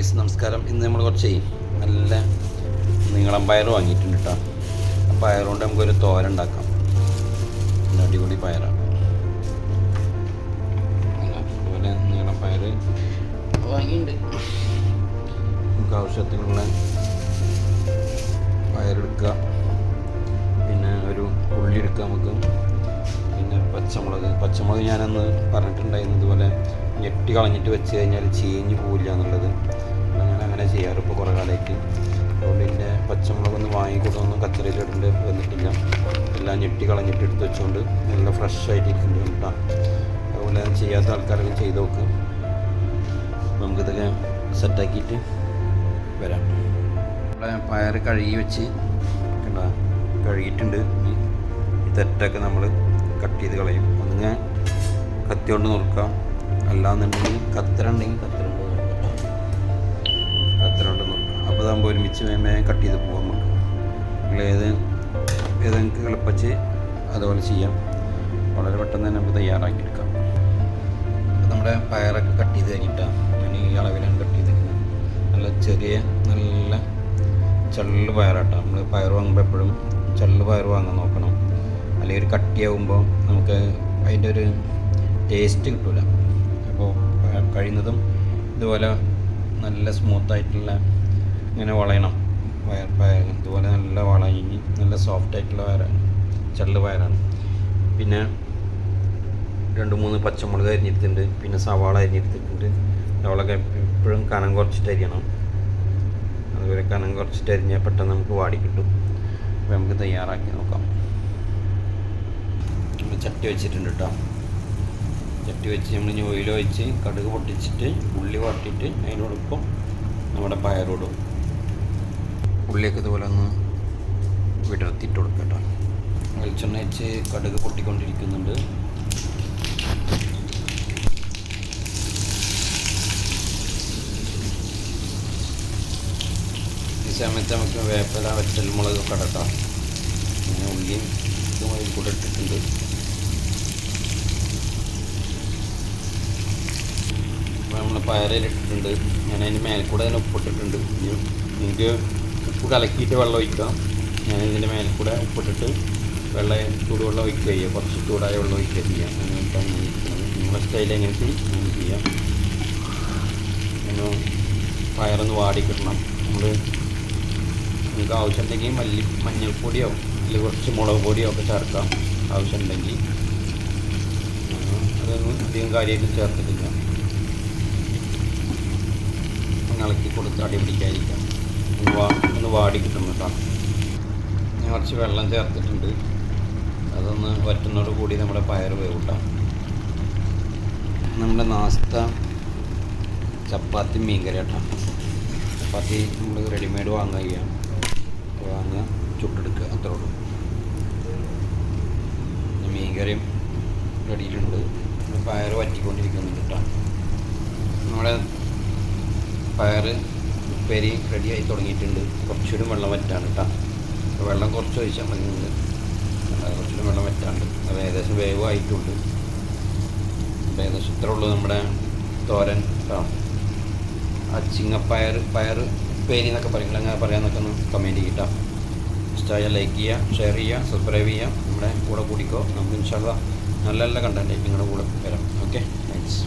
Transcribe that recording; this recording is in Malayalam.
ഗൈസ് നമസ്കാരം. ഇന്ന് നമ്മൾ കുറച്ച് നല്ല നീളം പയർ വാങ്ങിയിട്ടുണ്ട് കേട്ടോ ആ പയർ കൊണ്ട് നമുക്കൊരു തോര ഉണ്ടാക്കാം. പിന്നെ അടിപൊളി പയറാണ്. അതുപോലെ നീളം പയർ വാങ്ങിയിട്ടുണ്ട്. നമുക്ക് ആവശ്യത്തിനുള്ള പയറെടുക്കുക. പിന്നെ ഒരു ഉള്ളി എടുക്കുക നമുക്ക്. പിന്നെ പച്ചമുളക്. പച്ചമുളക് ഞാനന്ന് പറഞ്ഞിട്ടുണ്ടായിരുന്നു ഇതുപോലെ ഞെട്ടി കളഞ്ഞിട്ട് വെച്ച് കഴിഞ്ഞാൽ ചീഞ്ഞ് പോവില്ല എന്നുള്ളത്. ചെയ്യാറ് ഇപ്പോൾ കുറേ കാലമായിട്ട്. അതുകൊണ്ട് പിന്നെ പച്ചമുളക് ഒന്ന് വാങ്ങിക്കൊണ്ടൊന്നും കച്ചറയിലിടേണ്ടി വന്നിട്ടില്ല. എല്ലാം ഞെട്ടി കളഞ്ഞിട്ട് എടുത്ത് വെച്ചുകൊണ്ട് നല്ല ഫ്രഷ് ആയിട്ട് കേട്ടോ. അതുപോലെ ചെയ്യാത്ത ആൾക്കാരൊക്കെ ചെയ്ത് നോക്ക്. നമുക്കിതൊക്കെ സെറ്റാക്കിയിട്ട് വരാം. നമ്മളെ പയർ കഴുകി വെച്ച് കണ്ടാ? കഴുകിയിട്ടുണ്ട്. ഈ തെറ്റൊക്കെ നമ്മൾ കട്ട് ചെയ്ത് കളയും. ഒന്നിങ്ങനെ കത്തി കൊണ്ട് നുറുക്കാം. അല്ലാന്നുണ്ടെങ്കിൽ കത്തര ഉണ്ടെങ്കിൽ അതാകുമ്പോൾ ഒരുമിച്ച് വേഗം കട്ട് ചെയ്ത് പോകാൻ നമുക്ക് നിങ്ങൾ ഏത് ഏത് നിങ്ങൾക്ക് അതുപോലെ ചെയ്യാം. വളരെ പെട്ടെന്ന് തന്നെ നമുക്ക് തയ്യാറാക്കിയെടുക്കാം. നമ്മുടെ പയറൊക്കെ കട്ട് ചെയ്ത് കഴിഞ്ഞിട്ടാണ് ഞാൻ ഈ അളവിലാണ് കട്ട് ചെയ്തിരിക്കുന്നത് നല്ല ചെറിയ നല്ല ചള്ള് പയറാട്ടോ. നമ്മൾ പയർ വാങ്ങുമ്പോൾ എപ്പോഴും ചള്ള് പയർ വാങ്ങാൻ നോക്കണം. അല്ലെങ്കിൽ ഒരു കട്ടിയാവുമ്പോൾ നമുക്ക് അതിന്റെ ഒരു ടേസ്റ്റ് കിട്ടില്ല അപ്പോൾ കഴിയുന്നതും ഇതുപോലെ നല്ല സ്മൂത്തായിട്ടുള്ള ഇങ്ങനെ വളയണം. വയർ പയർ ഇതുപോലെ നല്ല വളഞ്ഞ് നല്ല സോഫ്റ്റ് ആയിട്ടുള്ള വയറാണ് ചള്ള് വയറാണ് പിന്നെ രണ്ട് മൂന്ന് പച്ചമുളക് അരിഞ്ഞെടുത്തിട്ടുണ്ട്. പിന്നെ സവാള അരിഞ്ഞെടുത്തിട്ടുണ്ട്. സവാളൊക്കെ എപ്പോഴും കനം കുറച്ചിട്ട് അരിയണം. അതുപോലെ കനം കുറച്ചിട്ട് അരിഞ്ഞാൽ പെട്ടെന്ന് നമുക്ക് വാടി കിട്ടും. അപ്പോൾ നമുക്ക് തയ്യാറാക്കി നോക്കാം. നമ്മൾ ചട്ടി വെച്ചിട്ടുണ്ട് കേട്ടോ ചട്ടി വെച്ച് നമ്മൾ ഇനി ഓയിൽ ഒഴിച്ച് കടുക് പൊട്ടിച്ചിട്ട് ഉള്ളി വാട്ടിയിട്ട് അതിനോടൊപ്പം നമ്മുടെ പയറോടും ഉള്ളിയൊക്കെ ഇതുപോലെ ഒന്ന് വിടർത്തിയിട്ട് കൊടുക്കട്ടോ കേട്ടോ. വെളിച്ചെണ്ണ വെച്ച് കടുക് പൊട്ടിക്കൊണ്ടിരിക്കുന്നുണ്ട്. ഈ സമയത്ത് നമുക്ക് വേപ്പല വറ്റൽ മുളകൊക്കെ ഇടട്ടോ പിന്നെ ഉള്ളിയും ഇതുമായി കൂടെ ഇട്ടിട്ടുണ്ട്. നമ്മൾ പയറിലിട്ടിട്ടുണ്ട്. ഞാൻ അതിന്റെ മേലെ കൂടെ അതിന് ഉപ്പിട്ടിട്ടുണ്ട്. നിങ്ങൾക്ക് ഉപ്പ് കലക്കിയിട്ട് വെള്ളം ഒഴിക്കാം ഞാൻ ഇതിന്റെ മേലെ കൂടെ ഉപ്പിട്ടിട്ട് വെള്ളം ചൂടുവെള്ളം ഒഴിക്കുക ചെയ്യുക. കുറച്ച് ചൂടായ വെള്ളം ഒഴിക്കുക ചെയ്യാം അങ്ങനെയാണ് ഞാൻ നിങ്ങളുടെ സ്റ്റൈൽ എങ്ങനത്തെ അങ്ങനെ ചെയ്യാം. ഒന്ന് പയറൊന്ന് വാടി കിട്ടണം നമ്മൾ നിങ്ങൾക്ക് ആവശ്യമുണ്ടെങ്കിൽ മല്ലി മഞ്ഞൾപ്പൊടിയോ അല്ലെങ്കിൽ കുറച്ച് മുളക് പൊടിയോ ഒക്കെ ചേർക്കാം. ആവശ്യമുണ്ടെങ്കിൽ. അതൊന്നും അധികം കാര്യമായിട്ട് ചേർത്തിട്ടില്ല. ഇളക്കി കൊടുത്ത് അടി പിടിക്കാതിരിക്കാം ഒന്ന് വാടി കിട്ടും കേട്ടോ. ഞാൻ കുറച്ച് വെള്ളം ചേർത്തിട്ടുണ്ട്. അതൊന്ന് വറ്റുന്നതോട് കൂടി നമ്മുടെ പയർ വേവിട്ടാം. നമ്മുടെ നാസ്ത ചപ്പാത്തി മീൻകറി കേട്ടോ. ചപ്പാത്തി നമ്മൾ റെഡിമെയ്ഡ് വാങ്ങുക ചെയ്യാം വാങ്ങുക ചുട്ടെടുക്കുക അത്രേ ഉള്ളൂ. മീൻകറിയും റെഡിയിലുണ്ട്. പയർ വറ്റിക്കൊണ്ടിരിക്കുന്നുണ്ട് കേട്ടോ. നമ്മുടെ പയർ ഉപ്പേരി റെഡിയായി തുടങ്ങിയിട്ടുണ്ട്. കുറച്ചൊരു വെള്ളം വറ്റാണ് കേട്ടോ വെള്ളം കുറച്ച് ഒഴിച്ചാൽ മതി കുറച്ചൊരു വെള്ളം വറ്റാണ്ട്. അത് ഏകദേശം വേവായിട്ടുണ്ട് ഏകദേശം ഇത്ര ഉള്ളൂ നമ്മുടെ തോരൻ കേട്ടോ അച്ചിങ്ങപ്പയർ പയർ ഉപ്പേരി എന്നൊക്കെ പറയും. നിങ്ങൾ അങ്ങനെ പറയാമെന്നൊക്കെ ഒന്ന് കമന്റ് ചെയ്യട്ടോ ഇഷ്ടമായാൽ ലൈക്ക് ചെയ്യുക ഷെയർ ചെയ്യുക സബ്സ്ക്രൈബ് ചെയ്യുക നമ്മുടെ കൂടെ കൂടിക്കോ. നമുക്ക് ഇൻഷാല്ല നല്ല നല്ല കണ്ടന്റ് നിങ്ങളുടെ കൂടെ വരാം. Okay thanks